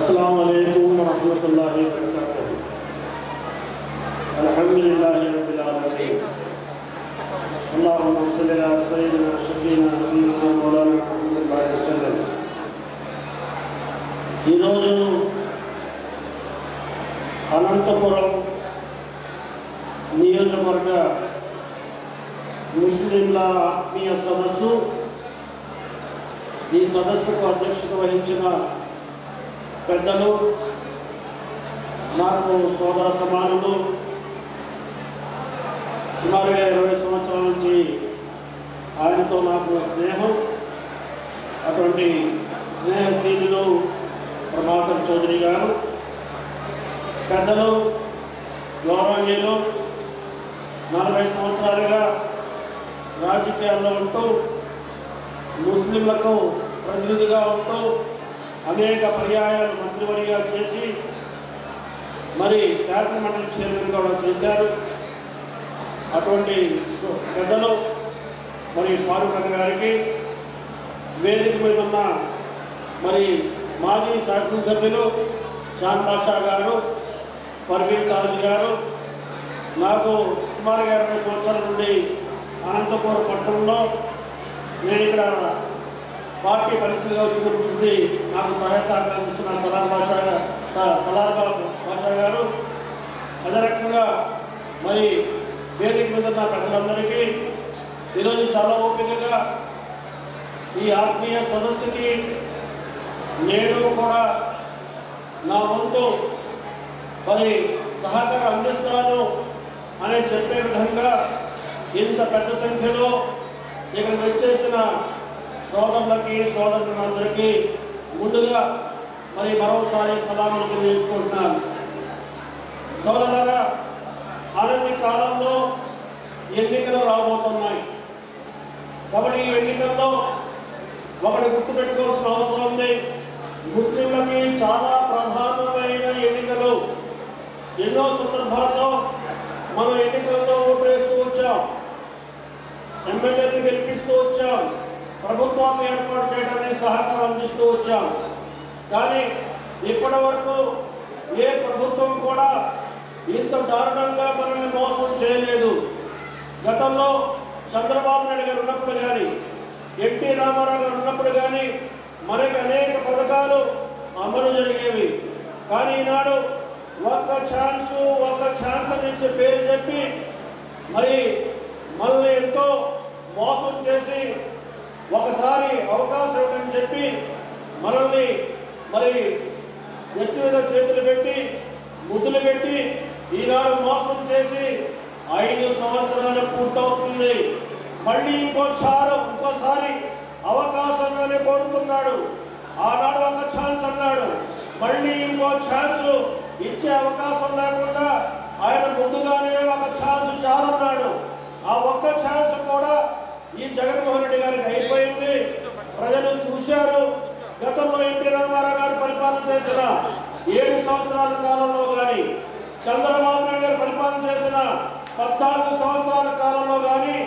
السلام عليكم ورحمة الله وبركاته الحمد لله رب العالمين اللهم صل على سيدنا شفينا نبينا مولانا محمد الله وسلم ఈరోజు అనంతపురం నియోజకవర్గ ముస్లింల ఆత్మీయ సదస్సు ఈ సదస్సుకు అధ్యక్షత వహించిన పెద్దలు నాకు సోదర సమానులు సుమారుగా ఇరవై సంవత్సరాల నుంచి ఆయనతో నాకు స్నేహం. అటువంటి స్నేహశీలులు ప్రభాకర్ చౌదరి గారు పెద్దలు గౌరవనీయులు నలభై సంవత్సరాలుగా రాజకీయాల్లో ఉంటూ ముస్లింలకు ప్రతినిధిగా ఉంటూ అనేక పర్యాయాలు మంత్రివర్గా చేసి మరి శాసనమండలి చైర్మన్ కూడా చేశారు. అటువంటి పెద్దలు మరి పారుకన్న గారికి వేదిక మీద ఉన్న మరి మాజీ శాసనసభ్యులు చాంద్ బాషా గారు పర్వీన్ తాజ్ గారు నాకు సుమారుగా ఇరవై సంవత్సరాల నుండి అనంతపురం పట్టణంలో నేను ఇక్కడ పార్టీ పరిస్థితిగా వచ్చినటువంటి నాకు సహాయ సహకారం ఇస్తున్న సలార్ భాషా స- సలార్ భాషా గారు. అదే రకంగా మరి వేదిక మీద ఉన్న పెద్దలందరికీ ఈరోజు చాలా ఓపికగా ఈ ఆత్మీయ సదస్సుకి నేను కూడా నా వంతు మరి సహకారం అందిస్తాను అని చెప్పే విధంగా ఇంత పెద్ద సంఖ్యలో ఇక్కడికి వచ్చేసిన సోదరులకి సోదరులందరికీ ముందుగా మరి మరోసారి సలాములు తెలియజేసుకుంటున్నాను. సోదరులరా ఆనంది కాలంలో ఎన్నికలు రాబోతున్నాయి. కాబట్టి ఈ ఎన్నికల్లో ఒకటి గుర్తుపెట్టుకోవాల్సిన అవసరం ఉంది. ముస్లింలకి చాలా ప్రధానమైన ఎన్నికలు. ఎన్నో సందర్భాల్లో మనం ఎన్నికల్లో ఓటు వేస్తూ వచ్చాం. ఎమ్మెల్యేని గెలిపిస్తూ వచ్చాం. ప్రభుత్వాన్ని ఏర్పాటు చేయడానికి సహకారం అందిస్తూ వచ్చాం. కానీ ఇప్పటి వరకు ఏ ప్రభుత్వం కూడా ఇంత దారుణంగా మనల్ని మోసం చేయలేదు. గతంలో చంద్రబాబు నాయుడు గారు ఉన్నప్పుడు కానీ ఎన్టీ రామారావు గారు ఉన్నప్పుడు కానీ మనకి అనేక పథకాలు అమలు జరిగేవి. కానీ ఈనాడు ఒక్క ఛాన్స్ ఒక్క ఛాన్స్ అని ఇచ్చే పేరు చెప్పి మరి మళ్ళీ ఎంతో మోసం చేసి ఒకసారి అవకాశం ఇవ్వని చెప్పి మనల్ని మరి వ్యక్తి మీద చేతులు పెట్టి ముద్దులు పెట్టి ఈనాడు మోసం చేసి ఐదు సంవత్సరాలు పూర్తవుతుంది. మళ్ళీ ఇంకోసారి ఇంకోసారి అవకాశంగానే కోరుతున్నాడు. ఆనాడు ఒక ఛాన్స్ అన్నాడు. మళ్ళీ ఇంకో ఛాన్స్ ఇచ్చే అవకాశం లేకుండా ఆయన ముందుగానే ఒక ఛాన్స్ చాలన్నాడు. ఆ ఒక్క ఛాన్స్ కూడా ఈ జగన్మోహన్ రెడ్డి గారికి ప్రజలు చూశారు. గతంలో ఎన్టీ రామారావు గారు పరిపాలన చేసిన ఏడు సంవత్సరాల కాలంలో కానీ చంద్రబాబు నాయుడు గారు పరిపాలన చేసిన పద్నాలుగు సంవత్సరాల కాలంలో కానీ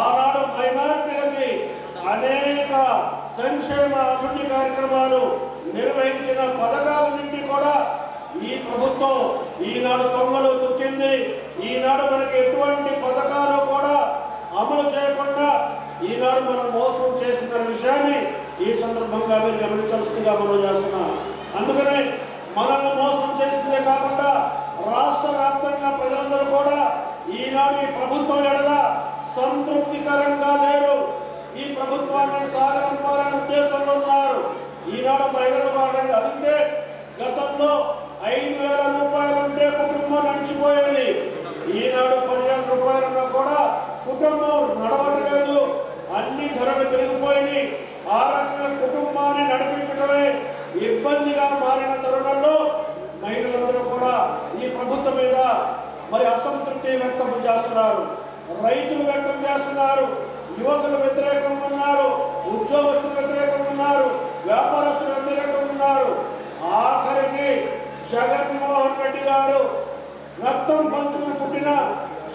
ఆనాడు మైనార్టీలకి అనేక సంక్షేమ అభివృద్ధి కార్యక్రమాలు నిర్వహించిన పథకాల నుండి కూడా ఈ ప్రభుత్వం ఈనాడు తొంగలు తొక్కింది. ఈనాడు మనకి ఎటువంటి పథకాలు కూడా అమలు చేయకుండా ఈనాడు మనం మోసం చేసిన విషయాన్ని ఈ సందర్భంగా మీరు గమనించాల్సిందిగా మనం చేస్తున్నాం. అందుకనే మనల్ని మోసం చేసిందే కాకుండా రాష్ట్ర వ్యాప్తంగా ప్రజలందరూ కూడా ఈనాడు ఈ ప్రభుత్వం ఎడల సంతృప్తికరంగా లేరు. ఈ ప్రభుత్వాన్ని సాగరంపాలనే ఉద్దేశంలో ఉన్నారు. ఈనాడు మహిళల వాడని అడిగితే గతంలో ఐదు వేల రూపాయలు ఉంటే కుటుంబం నడిచిపోయేది. ఈనాడు పదివేల రూపాయలున్నా కూడా కుటుంబం నడవట్లేదు. అన్ని ధరలు పెరిగిపోయినాయి. ఆ రకంగా కుటుంబాన్ని నడిపించడమే ఇబ్బందిగా మారిన తరుణంలో మహిళలందరూ కూడా ఈ ప్రభుత్వం మీద మరి అసంతృప్తి వ్యక్తం చేస్తున్నారు. రైతులు వ్యక్తం చేస్తున్నారు. యువకులు వ్యతిరేకంగా ఉన్నారు. ఉద్యోగస్తులు వ్యతిరేకంగా ఉన్నారు. వ్యాపారస్తులు వ్యతిరేకంగా ఉన్నారు. ఆఖరికి జగన్మోహన్ రెడ్డి గారు రక్తం పంచుకుని పుట్టిన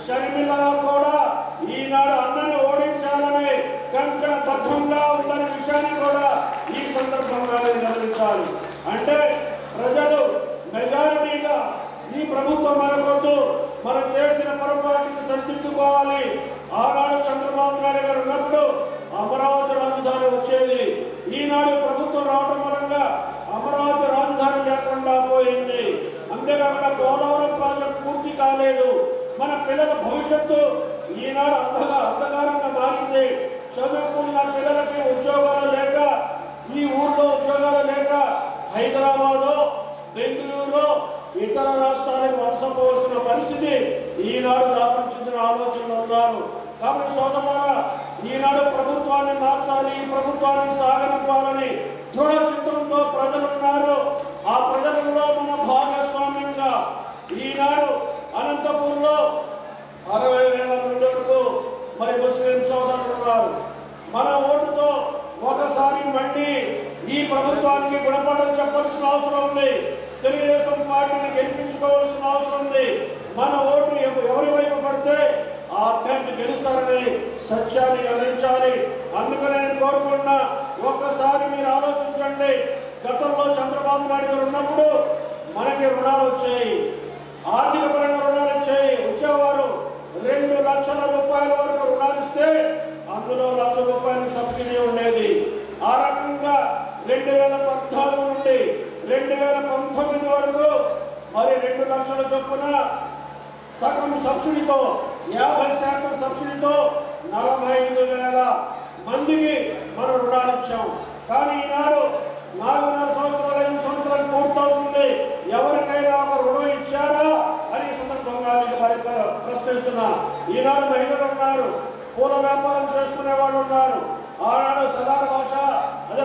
షర్మిల కూడా ఈనాడు అన్నను ఓడించాలనే కంకణ బద్ధంగా ఉందనే విషయాన్ని కూడా ఈ సందర్భంగా అంటే గమనించాలి. అంటే ఈ ప్రభుత్వం మనకొద్దు మనం చేసిన పొరపాటుని సరిదిద్దుకోవాలి. ఆనాడు చంద్రబాబు నాయుడు గారు ఉన్నప్పుడు అమరావతి రాజధాని వచ్చేది. ఈనాడు ప్రభుత్వం రావడం పరంగా అమరావతి రాజధాని లేకుండా పోయింది. అంతేకాకుండా పోలవరం ప్రాజెక్ట్ పూర్తి కాలేదు. మన పిల్లల భవిష్యత్తు ఈనాడు అంధగా అంధకారంగా మారింది. చదువుకున్న పిల్లలకి ఉద్యోగాలు లేక ఈ ఊర్లో ఉద్యోగాలు లేక హైదరాబాదు బెంగళూరు ఇతర రాష్ట్రాలకు వలసపోవలసిన పరిస్థితి ఈనాడు దాపించిన ఆలోచనలు ఉన్నారు. కాబట్టి సోదరులారా ఈనాడు ప్రభుత్వాన్ని మార్చాలి ఈ ప్రభుత్వాన్ని సాగనివ్వాలని దృఢ చిత్తంతో ప్రజలు ఉన్నారు ఆ ప్రజలలో మన భాగస్వామ్యంగా ఈనాడు అనంతపూర్లో అరవై వేల మంది వరకు మరి ముస్లిం సోదరులు ఉన్నారు మన ఓటుతో ఒకసారి మళ్ళీ ఈ ప్రభుత్వానికి గుణపాఠం చెప్పాల్సిన అవసరం ఉంది. తెలుగుదేశం పార్టీని గెలిపించుకోవాల్సిన అవసరం ఉంది. మన ఓటు ఎవరి వైపు పడితే ఆ అభ్యర్థి గెలుస్తారని సత్యాన్ని గమనించాలి. అందుకని నేను కోరుకుంటున్నా ఒక్కసారి మీరు ఆలోచించండి. గతంలో చంద్రబాబు నాయుడు గారు ఉన్నప్పుడు మనకి రుణాలు వచ్చాయి. ఆర్థిక పరంగా రుణాలు ఇచ్చే వచ్చేవారు రెండు లక్షల రూపాయల వరకు రుణాలు ఇస్తే అందులో లక్ష రూపాయల సబ్సిడీ ఉండేది. ఆ రకంగా రెండు వేల పద్నాలుగు నుండి రెండు వేల పంతొమ్మిది వరకు మరి రెండు లక్షల చొప్పున సగం సబ్సిడీతో యాభై శాతం సబ్సిడీతో నలభై ఐదు వేల మందికి మనం రుణాలు ఇచ్చాం కానీ ఈనాడు నాలుగున్నర సంవత్సరాలు ఐదు సంవత్సరాలు పూర్తవుతుంది. ఎవరికైనా ఒక రుణం ఇచ్చారా? సందర్భంగా ప్రశ్నిస్తున్నా. ఈనాడు మహిళలు ఉన్నారు. పూల వ్యాపారం చేసుకునే వాళ్ళు ఉన్నారు. ఆనాడు సదార్ భాష అదే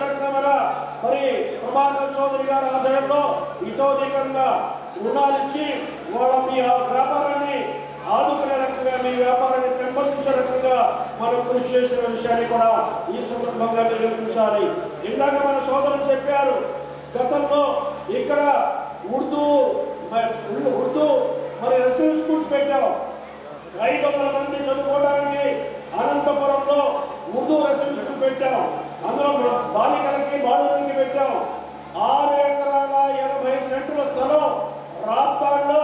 మరి ప్రభాకర్ చౌదరి గారి ఆధ్వర్యంలో ఇతోధికంగా రుణాలు ఇచ్చి వాళ్ళ మీ ఆ వ్యాపారాన్ని ఆదుకునే రకంగా మీ వ్యాపారాన్ని పెంపొందించే రకంగా మనం కృషి చేసిన విషయాన్ని కూడా ఈ సందర్భంగా నిరూపించాలి ఇందాక మన సోదరులు చెప్పారు గతంలో ఇక్కడ ఉర్దూ ఉర్దూ మరి రెసిడెన్స్ స్కూల్స్ పెట్టాం ఐదు వందల మంది చదువుకోవడానికి అనంతపురంలో ఉర్దూ రెసిడెన్స్ స్కూల్ పెట్టాం. అందులో బాలికలకి బాలులకి పెట్టాం. ఆరు ఎకరాల ఎనభై సెంట్ల స్థలం రాప్తాడ్లో.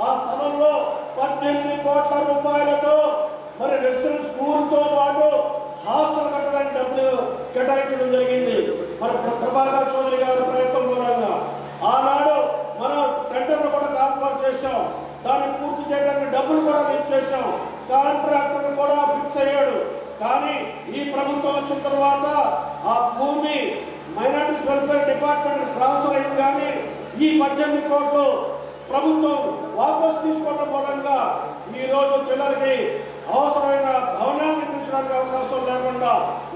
ఆ స్థలంలో పద్దెనిమిది కోట్ల రూపాయలతో మరి రెసిడెన్స్ స్కూల్తో పాటు హాస్టల్ కట్టడానికి డబ్బులు కేటాయించడం జరిగింది మరి ప్ర- ప్రభాకర్ చౌదరి గారి ప్రయత్నం మూలంగా ఆనాడు మనం టెండర్లు కూడా ఏర్పాటు చేశాం దాన్ని పూర్తి చేయడానికి డబ్బులు కూడా రీచ్ చేశాం కాంట్రాక్టర్ కూడా ఫిక్స్ అయ్యాడు కానీ ఈ ప్రభుత్వం వచ్చిన తర్వాత ఆ భూమి మైనార్టీస్ వెల్ఫేర్ డిపార్ట్మెంట్ ట్రాన్స్ఫర్ అయింది కానీ ఈ పద్దెనిమిది కోట్లు ప్రభుత్వం వాపస్ తీసుకోవడం మూలంగా ఈ రోజు పిల్లలకి అవసరమైన భవనాన్ని నిర్మించడానికి అవకాశం లేకుండా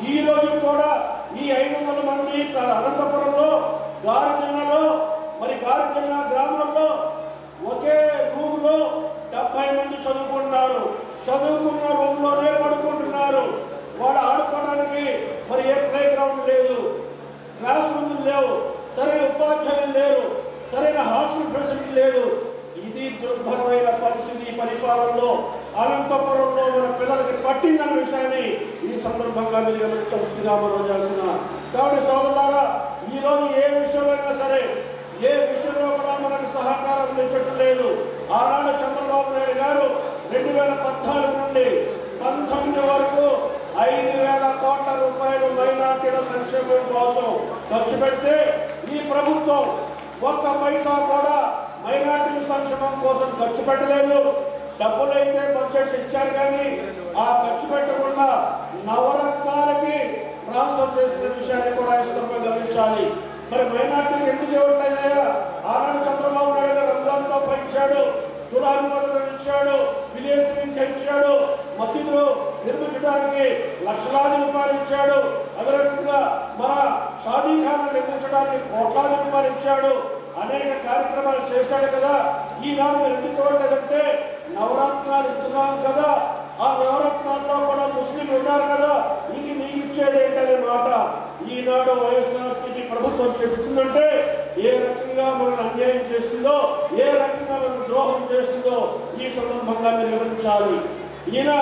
ఈ రోజు కూడా ఈ ఐదు వందల మంది తన అనంతపురంలో గారిదిన్నలో మరి గారిదిన్న గ్రామంలో ఒకే రూమ్లో డెబ్బై మంది చదువుకుంటున్నారు. చదువుకున్న రూమ్లోనే లోనే పడుకుంటున్నారు వాళ్ళు ఆడుకోవడానికి మరి ఏ ప్లే గ్రౌండ్ లేదు క్లాస్ రూమ్ లేవు సరైన ఉపాధ్యాయులు లేరు సరైన హాస్టల్ ఫెసిలిటీ లేదు ఇది దుర్భరమైన పరిస్థితి ఈ పరిపాలనలో అనంతపురంలో మన పిల్లలకి పట్టిందన్న విషయాన్ని ఈ సందర్భంగా మీరు మనం కాబట్టి సోదరులారా ఈ రోజు ఏ విషయంలో సరే ఏ విషయంలో కూడా మనకు సహకారం అందించడం లేదు. ఆనాడు చంద్రబాబు నాయుడు గారు రెండు వేల పద్నాలుగు నుండి పంతొమ్మిది వరకు ఐదు వేల కోట్ల రూపాయలు మైనార్టీల సంక్షేమం కోసం ఖర్చు పెడితే ఈ ప్రభుత్వం ఒక్క పైసా కూడా మైనార్టీల సంక్షేమం కోసం ఖర్చు పెట్టలేదు. డబ్బులైతే బడ్జెట్ ఇచ్చారు కానీ ఆ ఖర్చు పెట్టకుండా చేసిన విషయాన్ని కూడా ఈ సందర్భంగా గమనించాలి. మరి మైనార్టీలు ఎందుకు ఇవ్వట్లేదయ్యా ఆనాడు చంద్రబాబు నాయుడు గారు రంజాన్తో పెంచాడు దురాది పథకం ఇచ్చాడు విదేశీ నుంచి ఇచ్చాడు మసీదులు నిర్మించడానికి లక్షలాది రూపాయలు ఇచ్చాడు అదే రకంగా మన షాదీఖాను నిర్మించడానికి కోట్లాది రూపాయలు ఇచ్చాడు అనేక కార్యక్రమాలు చేశాడు కదా. ఈనాడు మీరు ఎందుకు చూడలేదంటే నవరత్నాలు ఇస్తున్నాం కదా. ఆ నవరత్నాల్లో కూడా ముస్లింలు ఉన్నారు కదా. ఇంక ఇచ్చేది ఏంటనే మాట ఈనాడు వైఎస్ఆర్సీపీ ప్రభుత్వం చెబుతుందంటే ఏ రకంగా మనల్ని అన్యాయం చేస్తుందో ఏ రకంగా మనం ద్రోహం చేస్తుందో ఈ సందర్భంగా మీరు ఈయన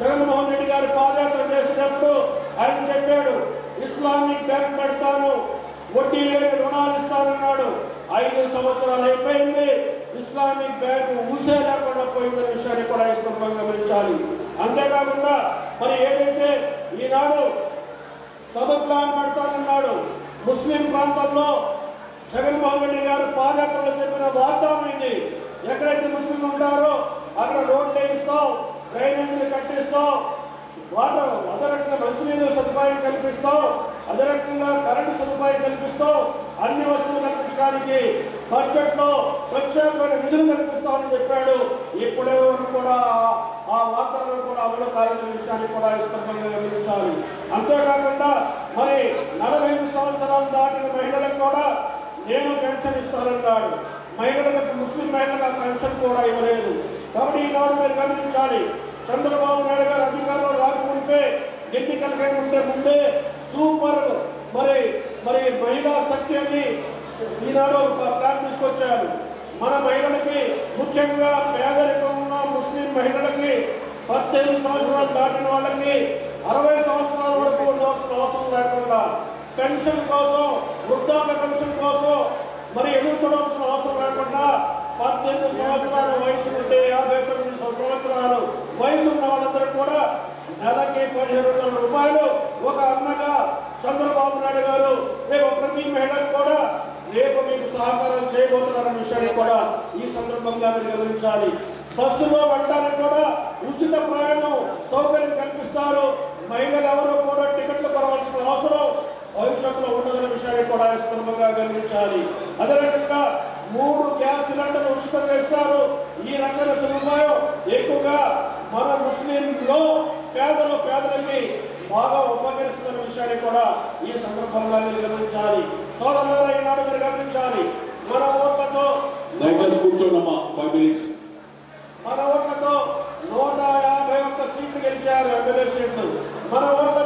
జగన్మోహన్ రెడ్డి గారి పాదయాత్ర చేసినప్పుడు ఆయన చెప్పాడు ఇస్లామిక్ బ్యాంక్ పెడతాను వడ్డీ లేని రుణాలు ఇస్తానన్నాడు. ఐదు సంవత్సరాలు అయిపోయింది ఇస్లామిక్ బ్యాంకు ఊసే లేకుండా పోయిందనే విషయాన్ని కూడా ఈ సందర్భంగా గమనించాలి. అంతేకాకుండా మరి ఏదైతే ఈనాడు సభ ప్లాన్ పడతానన్నాడు. ముస్లిం ప్రాంతంలో జగన్మోహన్ రెడ్డి గారు పాదయాత్రలో చెప్పిన వాగ్దానం ఇది. ఎక్కడైతే ముస్లింలు ఉంటారో అక్కడ రోడ్లు వేయిస్తాం డ్రైనేజీలు కట్టిస్తాం వాటర్ అదే రకంగా మంచినీరు సదుపాయం కల్పిస్తాం అదే రకంగా కరెంటు సదుపాయం కల్పిస్తాం అన్ని వస్తువులు కల్పించడానికి బడ్జెట్లో ప్రత్యేకమైన నిధులు కల్పిస్తామని చెప్పాడు. ఇప్పుడే వరకు కూడా ఆ- ఆ వాగ్దానం కూడా అమలు కాలేదని విషయాన్ని కూడా ఈ సందర్భంగా గమనించాలి అంతేకాకుండా మరి నలభై ఐదు సంవత్సరాలు దాటిన మహిళలకు కూడా నేను పెన్షన్ ఇస్తానన్నాడు. మహిళలకు ముస్లిం మహిళలకు పెన్షన్ కూడా ఇవ్వలేదు. కాబట్టి ఈనాడు మీరు గమనించాలి. చంద్రబాబు నాయుడు గారు అధికారంలో రాకముందే ఎన్నికలకై ఉండే ముందే సూపర్ మరి మరి మహిళా శక్తి అని ఈనాడు ఒక ప్లాన్ తీసుకొచ్చారు. మన మహిళలకి ముఖ్యంగా పేదరికం ఉన్న ముస్లిం మహిళలకి పద్దెనిమిది సంవత్సరాలు దాటిన వాళ్ళకి అరవై సంవత్సరాల వరకు ఉండవలసిన అవసరం లేకుండా పెన్షన్ కోసం వృద్ధాప్య పెన్షన్ కోసం మరి ఎదురు చూడవలసిన అవసరం లేకుండా పద్దెనిమిది సంవత్సరాల వయసు ఉంటే యాభై తొమ్మిది సంవత్సరాలు వయసు ఉన్న వాళ్ళందరూ కూడా నెలకి పదిహేను వందల రూపాయలు ఒక అన్నగా చంద్రబాబు నాయుడు గారు రేపు ప్రతి మహిళకు కూడా రేపు మీకు సహకారం చేయబోతున్నారన్న విషయాన్ని కూడా ఈ సందర్భంగా మీరు గమనించాలి. బస్సులో వెళ్ళడానికి కూడా ఉచిత ప్రయాణం సౌకర్యం కల్పిస్తారు. మహిళలు ఎవరు కూడా టికెట్లు కొనవలసిన అవసరం భవిష్యత్తులో ఉండదన్న విషయాన్ని కూడా ఈ సందర్భంగా గమనించాలి. అదేవిధంగా మూడు గ్యాస్ సిలిండర్లు ఉచితంగా ఇస్తారు. ఈ రకమైన సదుపాయం ఎక్కువగా మన ముస్లింలో పేదలు పేదలకి బాగా ఉపకరిస్తున్న విషయాన్ని కూడా ఈ సందర్భంగా మీరు గమనించాలి. సోదరులారా ఈనాడు మీరు గమనించాలి. మన ఓట్లతో దయచేసి కూర్చోండమ్మా ఫైవ్ మినిట్స్ మన ఓట్లతో నూట యాభై ఒక్క సీట్లు గెలిచారు ఎమ్మెల్యే సీట్లు. మన ఓట్ల